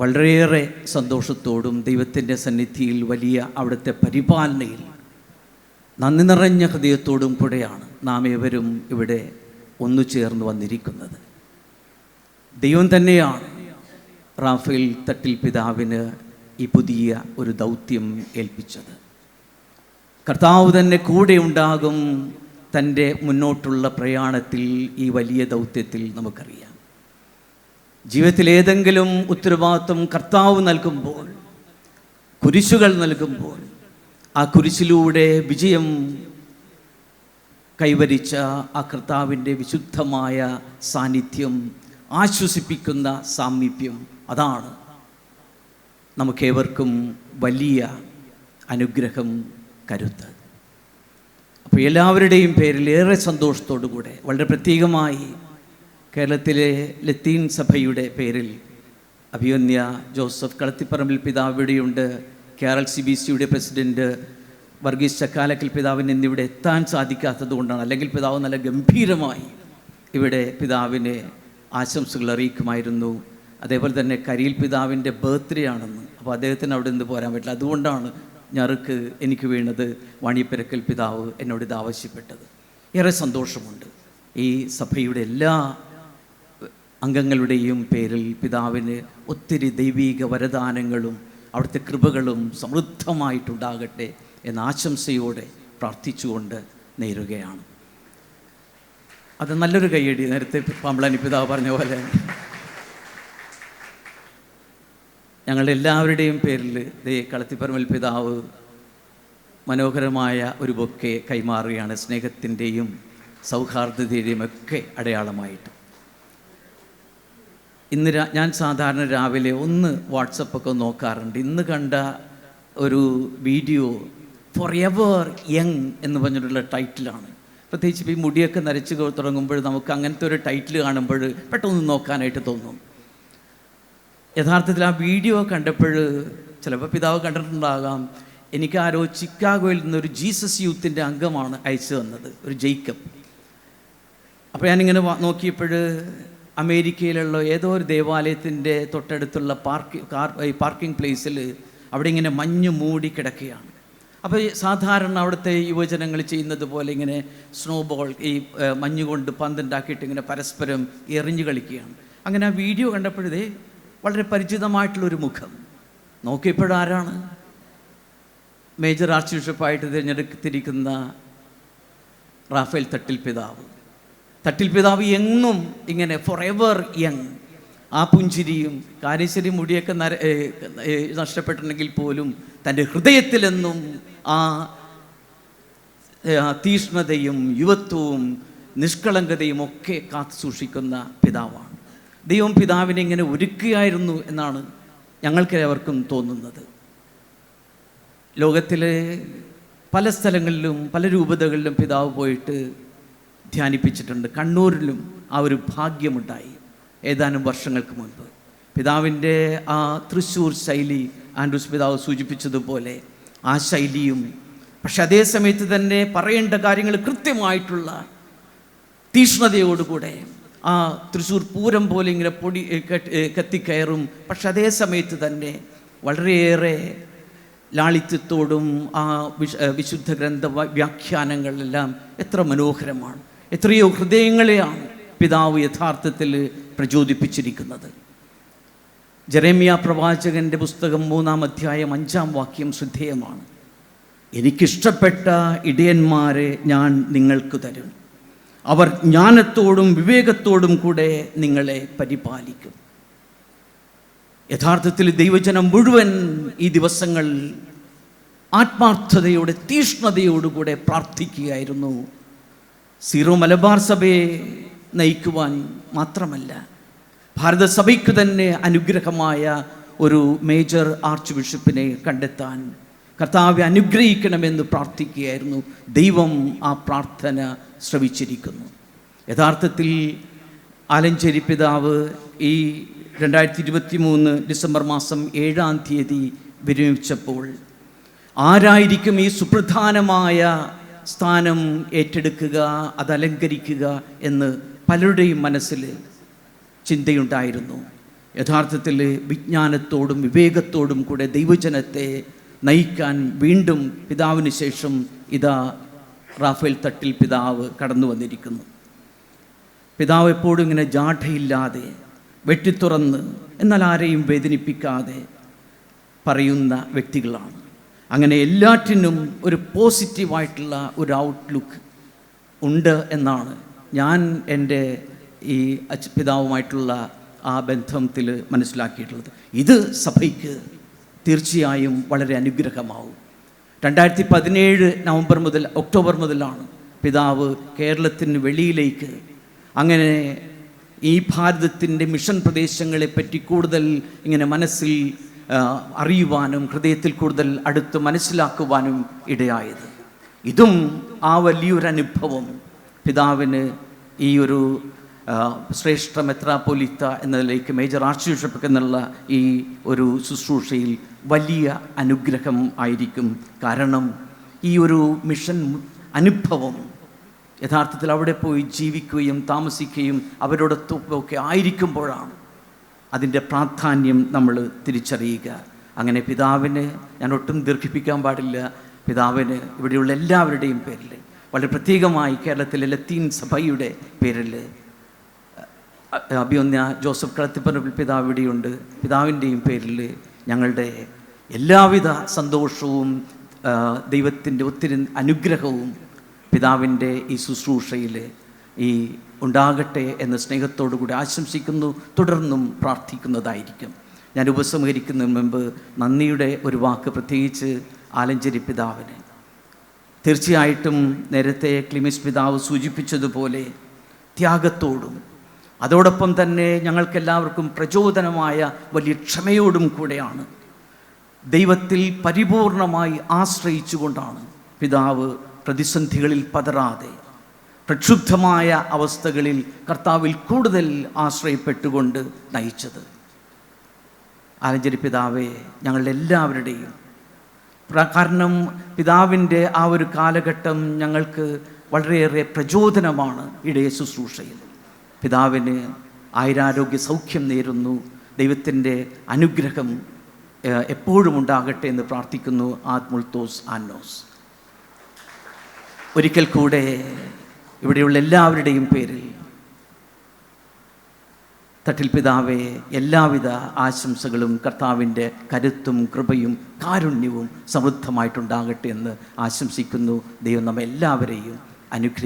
വളരെയേറെ സന്തോഷത്തോടും ദൈവത്തിന്റെ സന്നിധിയിൽ വലിയ അവിടുത്തെ പരിപാലനയിൽ നന്ദി നിറഞ്ഞ ഹൃദയത്തോടും കൂടെയാണ് നാം ഏവരും ഇവിടെ ഒന്നു ചേർന്ന് വന്നിരിക്കുന്നത്. ദൈവം തന്നെയാണ് റാഫേൽ തട്ടിൽ പിതാവിന് ഈ പുതിയ ഒരു ദൗത്യം ഏൽപ്പിച്ചത്. കർത്താവ് തന്നെ കൂടെ ഉണ്ടാകും തന്റെ മുന്നോട്ടുള്ള പ്രയാണത്തിൽ ഈ വലിയ ദൗത്യത്തിൽ നമുക്കറിയാം. ജീവിതത്തിൽ ഏതെങ്കിലും ഉത്തരവാദിത്വം കർത്താവ് നൽകുമ്പോൾ കുരിശുകൾ നൽകുമ്പോൾ ആ കുരിശിലൂടെ വിജയം കൈവരിച്ച ആ കർത്താവിന്റെ വിശുദ്ധമായ സാന്നിധ്യം ആശ്വസിപ്പിക്കുന്ന സാമീപ്യം അതാണ് നമുക്കേവർക്കും വലിയ അനുഗ്രഹം കരുത്ത്. അപ്പോൾ എല്ലാവരുടെയും പേരിൽ ഏറെ സന്തോഷത്തോടു കൂടെ വളരെ പ്രത്യേകമായി കേരളത്തിലെ ലത്തീൻ സഭയുടെ പേരിൽ അഭിയന്യ ജോസഫ് കളത്തിപ്പറമ്പിൽ പിതാവ് ഇവിടെയുണ്ട്. കേരൾ സി ബി സിയുടെ പ്രസിഡന്റ് വർഗീസ് ചക്കാലക്കൽ പിതാവിന് ഇന്നിവിടെ എത്താൻ സാധിക്കാത്തത് കൊണ്ടാണ് അല്ലെങ്കിൽ പിതാവ് നല്ല ഗംഭീരമായി ഇവിടെ പിതാവിനെ ആശംസകൾ അറിയിക്കുമായിരുന്നു. അതേപോലെ തന്നെ കരിയിൽ പിതാവിന്റെ ബർത്ത്ഡേ ആണെന്ന്. അപ്പോൾ അദ്ദേഹത്തിന് അവിടെ നിന്ന് പോരാൻ പറ്റില്ല. അതുകൊണ്ടാണ് ഞറുക്ക് എനിക്ക് വീണത്. വാണിയപ്പരക്കൽ പിതാവ് എന്നോട് ഇത് ആവശ്യപ്പെട്ടത്. ഏറെ സന്തോഷമുണ്ട്. ഈ സഭയുടെ എല്ലാ അംഗങ്ങളുടെയും പേരിൽ പിതാവിന് ഒത്തിരി ദൈവീക വരദാനങ്ങളും അവിടുത്തെ കൃപകളും സമൃദ്ധമായിട്ടുണ്ടാകട്ടെ എന്ന ആശംസയോടെ പ്രാർത്ഥിച്ചുകൊണ്ട് നേരുകയാണ്. അത് നല്ലൊരു കൈയടി നേരത്തെ പമ്പളനി പിതാവ് പറഞ്ഞ പോലെ. ഞങ്ങളുടെ എല്ലാവരുടെയും പേരിൽ ദേ കളത്തിപ്പറമ്പൽ പിതാവ് മനോഹരമായ ഒരു ബൊക്കെ കൈമാറുകയാണ്. സ്നേഹത്തിന്റെയും സൗഹാർദ്ദതയുടെയും ഒക്കെ അടയാളമായിട്ട്. ഇന്ന് ഞാൻ സാധാരണ രാവിലെ ഒന്ന് വാട്സപ്പൊക്കെ നോക്കാറുണ്ട്. ഇന്ന് കണ്ട ഒരു വീഡിയോ ഫോർ എവർ യങ് എന്ന് പറഞ്ഞിട്ടുള്ള ടൈറ്റിലാണ്. പ്രത്യേകിച്ച് ഈ മുടിയൊക്കെ നരച്ച് തുടങ്ങുമ്പോൾ നമുക്ക് അങ്ങനത്തെ ഒരു ടൈറ്റിൽ കാണുമ്പോൾ പെട്ടെന്ന് നോക്കാനായിട്ട് തോന്നും. യഥാർത്ഥത്തിൽ ആ വീഡിയോ കണ്ടപ്പോൾ ചിലപ്പോൾ പിതാവ് കണ്ടിട്ടുണ്ടാകാം എനിക്ക് ആരോ ചിക്കാഗോയിൽ നിന്നൊരു ജീസസ് യൂത്തിന്റെ അംഗമാണ് അയച്ചു തന്നത് ഒരു ജെയ്ക്കബ് അപ്പോൾ ഞാനിങ്ങനെ നോക്കിയപ്പോൾ അമേരിക്കയിലുള്ള ഏതോ ഒരു ദേവാലയത്തിന്റെ തൊട്ടടുത്തുള്ള പാർക്ക് കാർ പാർക്കിംഗ് പ്ലേസിൽ അവിടെ ഇങ്ങനെ മഞ്ഞ് മൂടി കിടക്കുകയാണ്. അപ്പോൾ സാധാരണ അവിടുത്തെ യുവജനങ്ങൾ ചെയ്യുന്നത് പോലെ ഇങ്ങനെ സ്നോബോൾ ഈ മഞ്ഞ് കൊണ്ട് പന്തുണ്ടാക്കിയിട്ട് ഇങ്ങനെ പരസ്പരം എറിഞ്ഞു കളിക്കുകയാണ്. അങ്ങനെ ആ വീഡിയോ കണ്ടപ്പോഴേ വളരെ പരിചിതമായിട്ടുള്ളൊരു മുഖം. നോക്കിയപ്പോഴാരാണ് മേജർ ആർച്ച് ബിഷപ്പായിട്ട് തിരഞ്ഞെടുത്തിരിക്കുന്ന റാഫേൽ തട്ടിൽ പിതാവ്. തട്ടിൽ പിതാവ് എങ്ങും ഇങ്ങനെ ഫോർ എവർ യങ് ആ പുഞ്ചിരിയും കാര്യശ്ശേരി മുടിയൊക്കെ നര നഷ്ടപ്പെട്ടിട്ടുണ്ടെങ്കിൽ പോലും തന്റെ ഹൃദയത്തിലെന്നും ആ തീഷ്ണതയും യുവത്വവും നിഷ്കളങ്കതയും ഒക്കെ കാത്തു സൂക്ഷിക്കുന്ന പിതാവാണ്. ദൈവം പിതാവിനെ ഇങ്ങനെ ഒരുക്കുകയായിരുന്നു എന്നാണ് ഞങ്ങൾക്കെല്ലാവർക്കും തോന്നുന്നത്. ലോകത്തിലെ പല സ്ഥലങ്ങളിലും പല രൂപതകളിലും പിതാവ് പോയിട്ട് ധ്യാനിപ്പിച്ചിട്ടുണ്ട്. കണ്ണൂരിലും ആ ഒരു ഭാഗ്യമുണ്ടായി. ഏതാനും വർഷങ്ങൾക്ക് മുൻപ്. പിതാവിന്റെ ആ തൃശ്ശൂർ ശൈലി ആൻഡ്രൂസ് പിതാവ് സൂചിപ്പിച്ചതുപോലെ ആ ശൈലിയും പക്ഷെ അതേ സമയത്ത് തന്നെ പറയേണ്ട കാര്യങ്ങൾ കൃത്യമായിട്ടുള്ള തീഷ്ണതയോടുകൂടെ ആ തൃശ്ശൂർ പൂരം പോലെ ഇങ്ങനെ പൊടി കത്തിക്കയറും. പക്ഷെ അതേ സമയത്ത് തന്നെ വളരെയേറെ ലാളിത്യത്തോടും ആ വിശുദ്ധ ഗ്രന്ഥ വ്യാഖ്യാനങ്ങളെല്ലാം എത്ര മനോഹരമാണ്. എത്രയോ ഹൃദയങ്ങളെയാണ് പിതാവ് യഥാർത്ഥത്തിൽ പ്രചോദിപ്പിച്ചിരിക്കുന്നത്. ജെറേമിയ പ്രവാചകന്റെ പുസ്തകം മൂന്നാം അധ്യായം അഞ്ചാം വാക്യം ശ്രദ്ധേയമാണ്. എനിക്കിഷ്ടപ്പെട്ട ഇടയന്മാരെ ഞാൻ നിങ്ങൾക്ക് തരും. അവർ ജ്ഞാനത്തോടും വിവേകത്തോടും കൂടെ നിങ്ങളെ പരിപാലിക്കും. യഥാർത്ഥത്തിൽ ദൈവജനം മുഴുവൻ ഈ ദിവസങ്ങൾ ആത്മാർത്ഥതയോടെ തീഷ്ണതയോടുകൂടെ പ്രാർത്ഥിക്കുകയായിരുന്നു സീറോ മലബാർ സഭയെ നയിക്കുവാൻ മാത്രമല്ല ഭാരതസഭയ്ക്ക് തന്നെ അനുഗ്രഹമായ ഒരു മേജർ ആർച്ച് ബിഷപ്പിനെ കണ്ടെത്താൻ കർത്താവെ അനുഗ്രഹിക്കണമെന്ന് പ്രാർത്ഥിക്കുകയായിരുന്നു. ദൈവം ആ പ്രാർത്ഥന ശ്രവിച്ചിരിക്കുന്നു. യഥാർത്ഥത്തിൽ ആലഞ്ചേരി പിതാവ് ഈ രണ്ടായിരത്തി ഇരുപത്തി മൂന്ന് ഡിസംബർ മാസം ഏഴാം തീയതി വിരമിച്ചപ്പോൾ ആരായിരിക്കും ഈ സുപ്രധാനമായ സ്ഥാനം ഏറ്റെടുക്കുക അതലങ്കരിക്കുക എന്ന് പലരുടെയും മനസ്സിൽ ചിന്തയുണ്ടായിരുന്നു. യഥാർത്ഥത്തിൽ വിജ്ഞാനത്തോടും വിവേകത്തോടും കൂടെ ദൈവജനത്തെ നയിക്കാൻ വീണ്ടും പിതാവിന് ശേഷം ഇതാ റാഫേൽ തട്ടിൽ പിതാവ് കടന്നു വന്നിരിക്കുന്നു. പിതാവ് എപ്പോഴും ഇങ്ങനെ ജാഠയില്ലാതെ വെട്ടിത്തുറന്ന് എന്നാൽ ആരെയും വേദനിപ്പിക്കാതെ പറയുന്ന വ്യക്തികളാണ്. അങ്ങനെ എല്ലാറ്റിനും ഒരു പോസിറ്റീവായിട്ടുള്ള ഒരു ഔട്ട്ലുക്ക് ഉണ്ട് എന്നാണ് ഞാൻ എന്റെ ഈ പിതാവുമായിട്ടുള്ള ആ ബന്ധത്തിൽ മനസ്സിലാക്കിയിട്ടുള്ളത്. ഇത് സഭയ്ക്ക് തീർച്ചയായും വളരെ അനുഗ്രഹമാവും. രണ്ടായിരത്തി പതിനേഴ് നവംബർ മുതൽ ഒക്ടോബർ മുതലാണ് പിതാവ് കേരളത്തിന് വെളിയിലേക്ക് അങ്ങനെ ഈ ഭാരതത്തിന്റെ മിഷൻ പ്രദേശങ്ങളെപ്പറ്റി കൂടുതൽ ഇങ്ങനെ മനസ്സിൽ അറിയുവാനും ഹൃദയത്തിൽ കൂടുതൽ അടുത്ത് മനസ്സിലാക്കുവാനും ഇടയായത്. ഇതും ആ വലിയൊരനുഭവം പിതാവിന് ഈ ഒരു ശ്രേഷ്ഠ മെത്രാപ്പൊലിത്ത എന്നതിലേക്ക് മേജർ ആർച്ച് ബിഷപ്പ് എന്നുള്ള ഈ ഒരു ശുശ്രൂഷയിൽ വലിയ അനുഗ്രഹം ആയിരിക്കും. കാരണം ഈ ഒരു മിഷൻ അനുഭവം യഥാർത്ഥത്തിൽ അവിടെ പോയി ജീവിക്കുകയും താമസിക്കുകയും അവരോടൊത്തൊക്കെ ആയിരിക്കുമ്പോഴാണ് അതിന്റെ പ്രാധാന്യം നമ്മൾ തിരിച്ചറിയുക. അങ്ങനെ പിതാവിന് ഞാൻ ഒട്ടും ദീർഘിപ്പിക്കാൻ പാടില്ല. പിതാവിന് ഇവിടെയുള്ള എല്ലാവരുടെയും പേരിൽ വളരെ പ്രത്യേകമായി കേരളത്തിലെ ലത്തീൻ സഭയുടെ പേരിൽ അഭിയൊന്ന ജോസഫ് കളത്തിപ്പറമ്പിൽ പിതാവ് ഇവിടെയുണ്ട്. പിതാവിന്റെയും പേരിൽ ഞങ്ങളുടെ എല്ലാവിധ സന്തോഷവും ദൈവത്തിന്റെ ഒത്തിരി അനുഗ്രഹവും പിതാവിന്റെ ഈ ശുശ്രൂഷയിൽ ഈ ഉണ്ടാകട്ടെ എന്ന സ്നേഹത്തോടു കൂടി ആശംസിക്കുന്നു തുടർന്നും പ്രാർത്ഥിക്കുന്നതായിരിക്കും. ഞാൻ ഉപസംഹരിക്കുന്നതിന് മുമ്പ് നന്ദിയുടെ ഒരു വാക്ക് പ്രത്യേകിച്ച് ആലഞ്ചേരി പിതാവിന്. തീർച്ചയായിട്ടും നേരത്തെ ക്ലിമിസ് പിതാവ് സൂചിപ്പിച്ചതുപോലെ ത്യാഗത്തോടും അതോടൊപ്പം തന്നെ ഞങ്ങൾക്കെല്ലാവർക്കും പ്രചോദനമായ വലിയ ക്ഷമയോടും കൂടെയാണ്. ദൈവത്തിൽ പരിപൂർണമായി ആശ്രയിച്ചുകൊണ്ടാണ് പിതാവ് പ്രതിസന്ധികളിൽ പതറാതെ പ്രക്ഷുബ്ധമായ അവസ്ഥകളിൽ കർത്താവിൽ കൂടുതൽ ആശ്രയപ്പെട്ടുകൊണ്ട് നയിച്ചത്. ആലഞ്ചേരി പിതാവെ ഞങ്ങളുടെ എല്ലാവരുടെയും കാരണം പിതാവിന്റെ ആ ഒരു കാലഘട്ടം ഞങ്ങൾക്ക് വളരെയേറെ പ്രചോദനമാണ് ഇടയ ശുശ്രൂഷയിൽ. പിതാവിന് ആയുരാരോഗ്യ സൗഖ്യം നേരുന്നു. ദൈവത്തിന്റെ അനുഗ്രഹം എപ്പോഴും ഉണ്ടാകട്ടെ എന്ന് പ്രാർത്ഥിക്കുന്നു ആത്മുൾത്തോസ് ആന്നോസ്. ഒരിക്കൽ കൂടെ ഇവിടെയുള്ള എല്ലാവരുടെയും പേരിൽ തട്ടിൽ പിതാവെ എല്ലാവിധ ആശംസകളും കർത്താവിന്റെ കരുത്തും കൃപയും കാരുണ്യവും സമൃദ്ധമായിട്ടുണ്ടാകട്ടെ എന്ന് ആശംസിക്കുന്നു. ദൈവം നമ്മെ എല്ലാവരെയും അനുഗ്രഹിക്കും